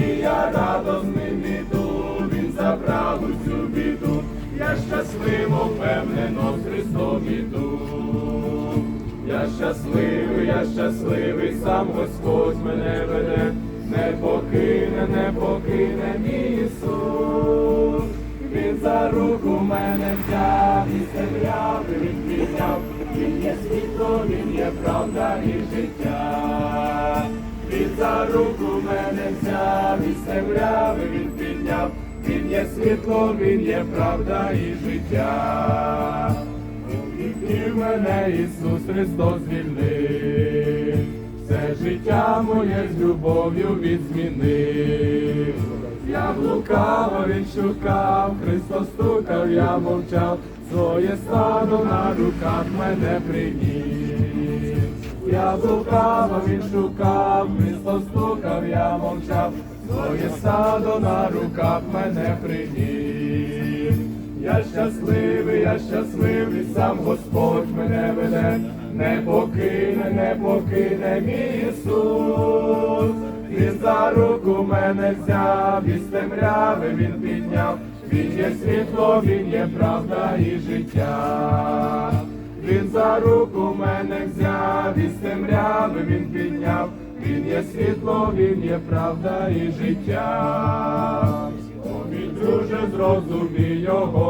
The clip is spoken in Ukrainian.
і я радосним іду, він забрав усю біду, я щасливо впевнено з Христом іду. Я щасливий, я щасливий, сам Господь мене веде, не покине, не покине мій Ісус. Він за руку мене взяв і земляв, він підняв, він є світло, він є правда і життя. За руку мене взяв і земляв, він підняв, він є світло, він є правда і життя. І мене Ісус Христос звільнив, все життя моє з любов'ю відзмінив. Я блукав, він шукав, Христос стукав, я мовчав, своє стадо на руках мене приніс. Я блукав, він шукав, своє стадо на руках мене приніс. Я щасливий, я щасливий, сам Господь мене веде, не покине, не покине мій Ісус. Він за руку мене взяв, із темряви він підняв, він є світло, він є правда і життя. Він за руку мене взяв, із темряви він підняв, він є світло, він є правда і життя. О, мій друже, зрозумій його.